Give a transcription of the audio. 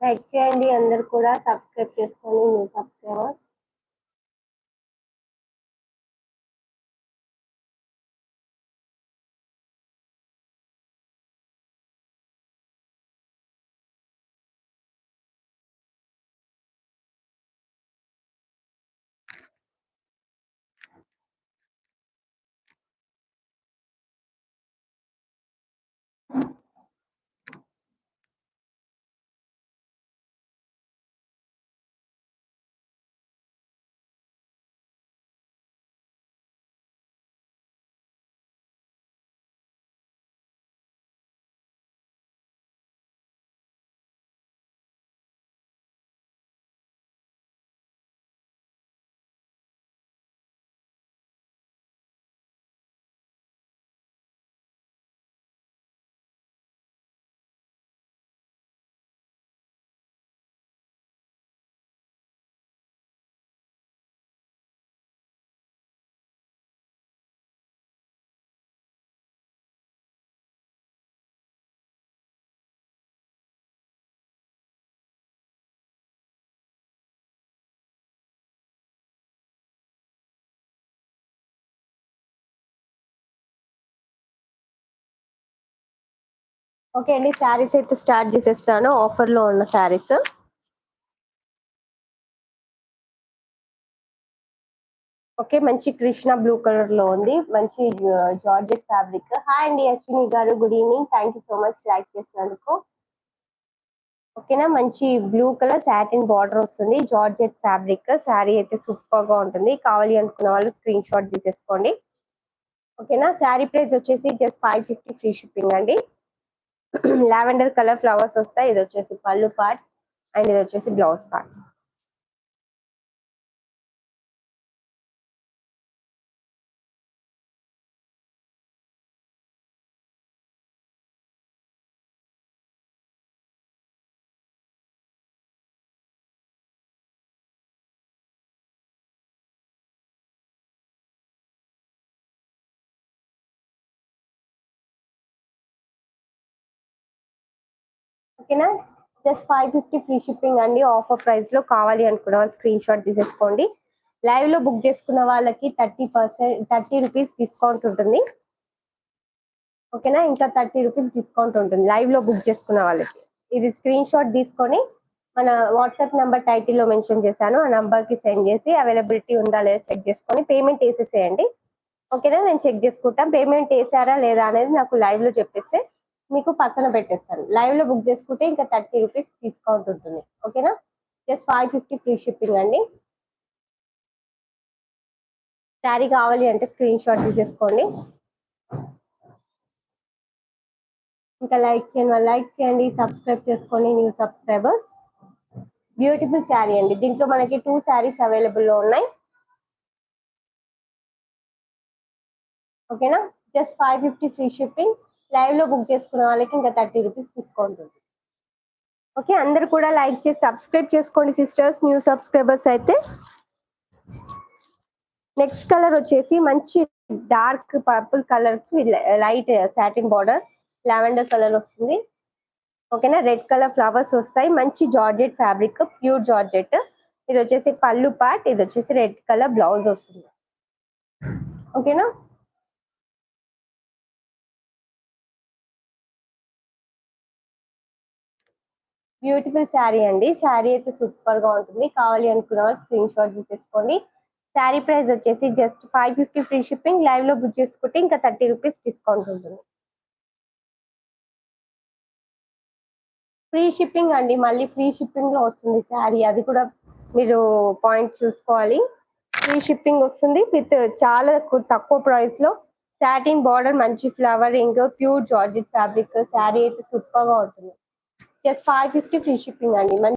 Like చేయండి అందరు కూడా సబ్స్క్రైబ్ చేసుకోండి న్యూ సబ్స్క్రైబర్స్ ఓకే అండి శారీస్ అయితే స్టార్ట్ చేసేస్తాను. ఆఫర్లో ఉన్న శారీస్. ఓకే మంచి కృష్ణ బ్లూ కలర్లో ఉంది. మంచి జార్జెట్ ఫ్యాబ్రిక్. హాయ్ అండి అశ్విని గారు. Good evening. Thank you so much like చేసినందుకు. ఓకేనా మంచి బ్లూ కలర్ సాటిన్ బార్డర్ వస్తుంది. Georgette fabric. శారీ అయితే సూపర్గా ఉంటుంది. కావాలి అనుకున్న వాళ్ళు స్క్రీన్ షాట్ తీసేసుకోండి. ఓకేనా శారీ ప్రైస్ వచ్చేసి just five fifty free shipping అండి. లావెండర్ కలర్ ఫ్లవర్స్ వస్తాయి. ఇది వచ్చేసి పళ్ళు పార్ట్ అండ్ ఇది వచ్చేసి బ్లౌజ్ పార్ట్. ఓకేనా? Just five fifty free shipping అండి. ఆఫర్ ప్రైస్లో కావాలి అనుకున్న వాళ్ళు స్క్రీన్ షాట్ తీసేసుకోండి. లైవ్లో బుక్ చేసుకున్న వాళ్ళకి thirty percent thirty rupees discount ఉంటుంది. ఓకేనా? ఇంకా థర్టీ రూపీస్ డిస్కౌంట్ ఉంటుంది. లైవ్లో బుక్ చేసుకున్న వాళ్ళకి. ఇది స్క్రీన్ షాట్ తీసుకొని మన వాట్సాప్ నెంబర్ టైటిల్లో మెన్షన్ చేశాను. ఆ నంబర్కి సెండ్ చేసి అవైలబిలిటీ ఉందా లేదా చెక్ చేసుకొని పేమెంట్ వేసేసేయండి. ఓకేనా? నేను చెక్ చేసుకుంటాను. పేమెంట్ వేసారా లేదా అనేది నాకు లైవ్లో చెప్పేస్తే మీకు పక్కన పెట్టేస్తాను లైవ్లో బుక్ చేసుకుంటే ఇంకా థర్టీ రూపీస్ డిస్కౌంట్ ఉంటుంది. ఓకేనా? Just five fifty free shipping అండి. శారీ కావాలి అంటే స్క్రీన్ షాట్ తీసేసుకోండి. ఇంకా లైక్ చేయండి లైక్ చేయండి సబ్స్క్రైబ్ చేసుకోండి న్యూ సబ్స్క్రైబర్స్ బ్యూటిఫుల్ శారీ అండి. దీంట్లో మనకి టూ శారీస్ అవైలబుల్లో ఉన్నాయి. ఓకేనా? Just five fifty free shipping లైవ్లో బుక్ చేసుకున్న వాళ్ళకి ఇంకా థర్టీ రూపీస్ డిస్కౌంట్ ఉంది ఓకే అందరు కూడా లైక్ చేసి సబ్స్క్రైబ్ చేసుకోండి సిస్టర్స్ న్యూ సబ్స్క్రైబర్స్ అయితే. నెక్స్ట్ కలర్ వచ్చేసి మంచి డార్క్ పర్పుల్ కలర్కి light satin border lavender colour వస్తుంది. ఓకేనా రెడ్ కలర్ ఫ్లవర్స్ వస్తాయి. మంచి జార్జెట్ ఫ్యాబ్రిక్ ప్యూర్ జార్జెట్. ఇది వచ్చేసి పళ్ళు పార్ట్ ఇది వచ్చేసి రెడ్ కలర్ బ్లౌజ్ వస్తుంది. ఓకేనా? బ్యూటిఫుల్ శారీ అండి. శారీ అయితే సూపర్గా ఉంటుంది. కావాలి అనుకున్న వాళ్ళు స్క్రీన్ షాట్ తీసేసుకోండి. శారీ ప్రైస్ వచ్చేసి just five fifty free shipping లైవ్లో బుక్ చేసుకుంటే ఇంకా థర్టీ రూపీస్ డిస్కౌంట్ ఉంటుంది. ఫ్రీ షిప్పింగ్ అండి. మళ్ళీ ఫ్రీ షిప్పింగ్లో వస్తుంది శారీ అది కూడా మీరు పాయింట్ చూసుకోవాలి. ఫ్రీ షిప్పింగ్ వస్తుంది విత్ చాలా తక్కువ ప్రైస్లో. సాటిన్ బార్డర్ మంచి flowering pure georgette fabric saree అయితే సూపర్గా ఉంటుంది. Just five fifty free shipping అండి